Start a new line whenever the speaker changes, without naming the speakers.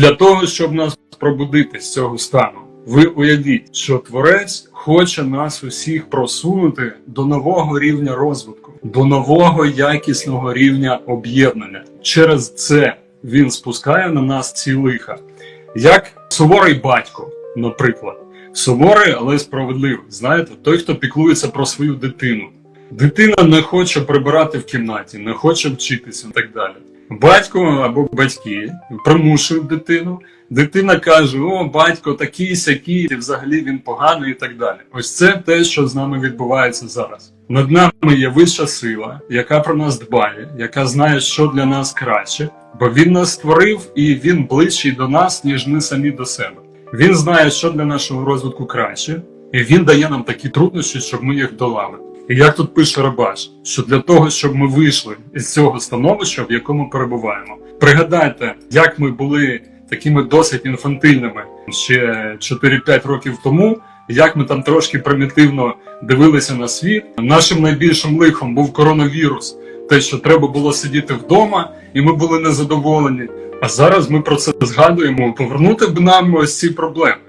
Для того, щоб нас пробудити з цього стану, ви уявіть, що творець хоче нас усіх просунути до нового рівня розвитку, до нового якісного рівня об'єднання. Через це він спускає на нас ці лиха, як суворий батько, наприклад. Суворий, але справедливий. Знаєте, той, хто піклується про свою дитину. Дитина не хоче прибирати в кімнаті, не хоче вчитися і так далі. Батько або батьки примушують дитину. Дитина каже: О, батько такий сякий, і взагалі він поганий і так далі. Ось це те, що з нами відбувається зараз. Над нами є вища сила, яка про нас дбає, яка знає, що для нас краще, бо він нас створив і він ближчий до нас, ніж ми самі до себе. Він знає, що для нашого розвитку краще, і він дає нам такі труднощі, щоб ми їх долали. І як тут пише Рабаш, що для того, щоб ми вийшли із цього становища, в якому перебуваємо, пригадайте, як ми були такими досить інфантильними ще 4-5 років тому, як ми там трошки примітивно дивилися на світ. Нашим найбільшим лихом був коронавірус, те, що треба було сидіти вдома, і ми були незадоволені. А зараз ми про це згадуємо. Повернути б нам ось ці проблеми.